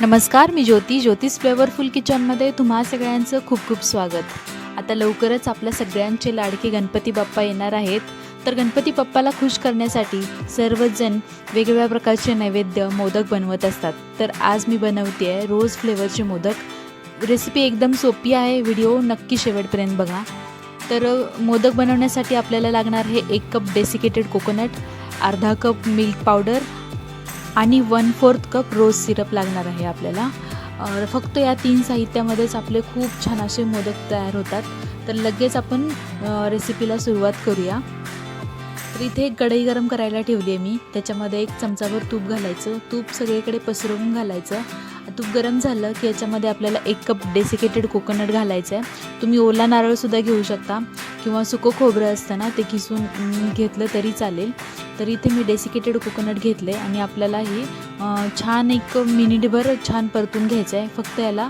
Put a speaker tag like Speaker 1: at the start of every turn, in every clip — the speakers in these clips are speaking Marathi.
Speaker 1: नमस्कार मी ज्योती. ज्योतिष फ्लेवरफुल किचनमध्ये तुम्हा सगळ्यांचं खूप खूप स्वागत. आता लवकरच आपल्या सगळ्यांचे लाडके गणपती बाप्पा येणार आहेत. तर गणपती बाप्पाला खुश करण्यासाठी सर्वजण वेगवेगळ्या प्रकारचे नैवेद्य मोदक बनवत असतात. तर आज मी बनवते आहे रोज फ्लेवरचे मोदक. रेसिपी एकदम सोपी आहे व्हिडिओ नक्की शेवटपर्यंत बघा. तर मोदक बनवण्यासाठी आपल्याला लागणार हे एक कप डेसिकेटेड कोकोनट अर्धा कप मिल्क पावडर आणि one fourth cup rose syrup लागणार आहे आपल्याला. फक्त या तीन साहित्यामध्येच आपले खूप छान असे मोदक तयार होतात. तर लगेच आपण रेसिपीला सुरुवात करूया. तर इथे एक कढई गरम करायला ठेवली आहे मी. त्याच्यामध्ये एक चमचाभर तूप घालायचं. तूप सगळीकडे पसरवून घालायचं. तूप गरम झालं की याच्यामध्ये आपल्याला एक कप डेसिकेटेड कोकोनट घालायचं आहे तुम्ही ओला नारळसुद्धा घेऊ शकता. किंवा सुकं खोबरं असतं ना ते किसून घेतलं तरी चालेल. तर इथे मी डेसिकेटेड कोकोनट घेतले आणि आपल्याला हे छान एक मिनिटभर छान परतून घ्यायचं आहे फक्त याला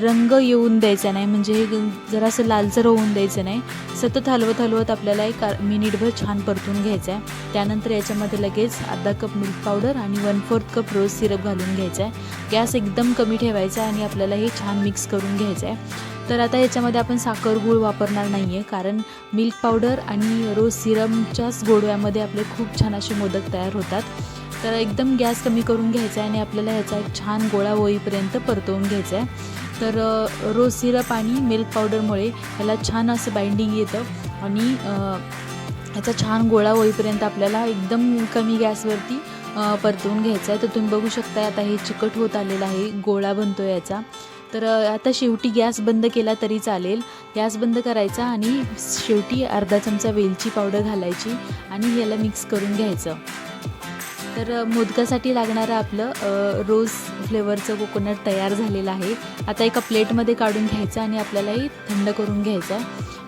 Speaker 1: रंग येऊन द्यायचा नाही. म्हणजे हे जरासं लालसर होऊन द्यायचं नाही. सतत हलवत हलवत आपल्याला एक मिनिटभर छान परतून घ्यायचं आहे त्यानंतर याच्यामध्ये लगेच अर्धा कप मिल्क पावडर आणि one fourth cup rose syrup घालून घ्यायचा आहे गॅस एकदम कमी ठेवायचा आहे आणि आपल्याला हे छान मिक्स करून घ्यायचं आहे तर आता याच्यामध्ये आपण साखर गूळ वापरणार नाही आहे कारण मिल्क पावडर आणि रोज सिरमच्याच गोडव्यामध्ये आपले खूप छान असे मोदक तयार होतात. तर एकदम गॅस कमी करून घ्यायचा आहे आणि आपल्याला ह्याचा एक छान गोळा होईपर्यंत परतवून घ्यायचा आहे. तर रोज सिरप आणि मिल्क पावडरमुळे ह्याला छान असं बाइंडिंग येतं आणि ह्याचा छान गोळा होईपर्यंत आपल्याला एकदम कमी गॅसवरती परतवून घ्यायचं आहे. तर तुम्ही बघू शकता आता हे चिकट होत आलेलं आहे गोळा बनतो याचा. तर आता शेवटी गॅस बंद केला तरी चालेल. गॅस बंद करायचा आणि शेवटी अर्धा चमचा वेलची पावडर घालायची आणि याला मिक्स करून घ्यायचं. तर मोदकासाठी लागणारं आपलं रोज फ्लेवरचं कोकोनट तयार झालेलं आहे. आता एका प्लेटमध्ये काढून घ्यायचं आणि आपल्यालाही थंड करून घ्यायचं.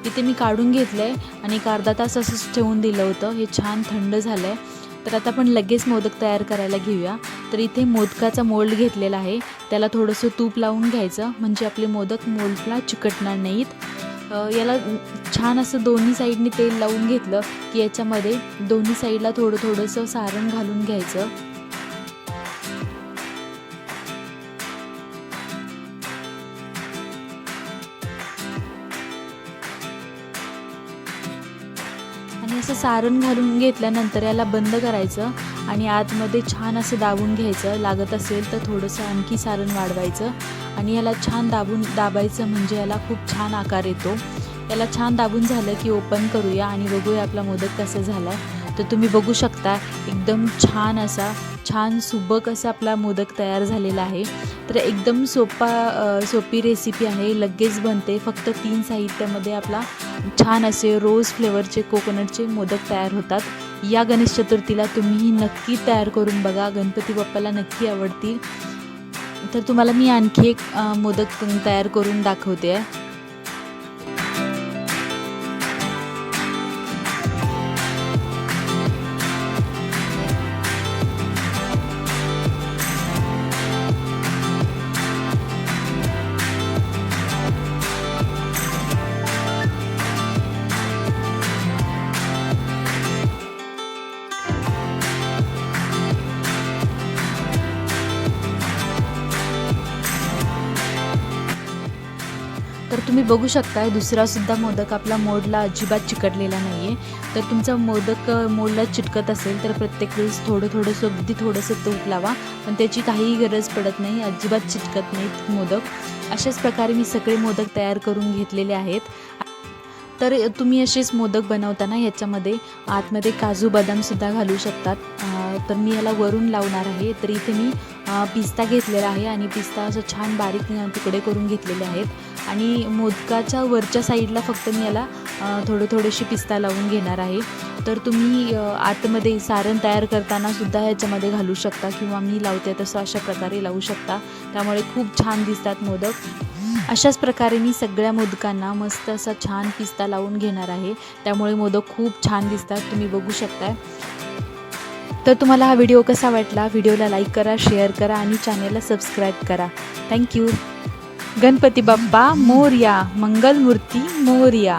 Speaker 1: इथे मी काढून घेतलं आहे आणि एक अर्धा तास असंच ठेवून दिलं होतं. हे छान थंड झालं आहे तर आता आपण लगेच मोदक तयार करायला घेऊया. तर इथे मोदकाचा मोल्ड घेतलेला आहे. त्याला थोडंसं तूप लावून घ्यायचं. म्हणजे आपले मोदक मोल्डला चिकटणार नाहीत. याला छान असं दोन्ही साईडने तेल लावून घेतलं की याच्यामध्ये दोन्ही साईडला थोडं थोडंसं सारण घालून घ्यायचं. असं सारण घालून घेतल्यानंतर याला बंद करायचं आणि आतमध्ये छान असं दाबून घ्यायचं. लागत असेल तर थोडंसं आणखी सारण वाढवायचं. आणि याला छान दाबून दाबायचं म्हणजे याला खूप छान आकार येतो. याला छान दाबून झालं की ओपन करूया आणि बघूया आपला मोदक कसा झाला तर तुम्ही बघू शकता एकदम छान असा छान सुबक असा आपला मोदक तयार झालेला आहे. तर एकदम सोपा सोपी रेसिपी आहे. लगेच बनते. फक्त तीन साहित्यामध्ये आपला छान असे रोज फ्लेवरचे कोकोनटचे मोदक तयार होतात. या गणेश चतुर्थीला तुम्हीही नक्की तयार करून बघा. गणपती बाप्पाला नक्की आवडतील. तर तुम्हाला मी आणखी एक मोदक तयार करून दाखवते. आहे तर तुम्ही बघू शकताय दुसरासुद्धा मोदक आपला मोडला अजिबात चिकटलेला नाही आहे तर तुमचा मोदक मोडला चिटकत असेल तर प्रत्येक वेळेस थोडं थोडंसं अगदी थोडंसं तूप लावा. पण त्याची काहीही गरज पडत नाही अजिबात चिटकत नाहीत मोदक. अशाच प्रकारे मी सगळे मोदक तयार करून घेतलेले आहेत. तर तुम्ही असेच मोदक बनवताना ह्याच्यामध्ये आतमध्ये काजू बदामसुद्धा घालू शकतात. तर मी याला वरून लावणार आहे. तर इथे मी पिस्ता घेतलेला आहे आणि पिस्ता असं छान बारीक तुकडे करून घेतलेले आहेत. आणि मोदकाच्या वरच्या साईडला फक्त मी याला थोडे थोडं पिस्ता लावून घेणार आहे. तर तुम्ही आतमध्ये सारण तयार करताना सुद्धा ह्याच्यामध्ये घालू शकता किंवा मी लावते तसं अशा प्रकारे लावू शकता. त्यामुळे खूप छान दिसतात मोदक. अशाच प्रकारे मी सगळ्या मोदकांना मस्त असा छान पिस्ता लावून घेणार आहे. त्यामुळे मोदक खूप छान दिसतात. तुम्ही बघू शकताय. तर तुम्हाला हा व्हिडिओ कसा वाटला? व्हिडिओला लाईक करा शेअर करा आणि चॅनेलला सबस्क्राईब करा. Thank you Ganpati Bappa Morya. Mangalmurti Morya.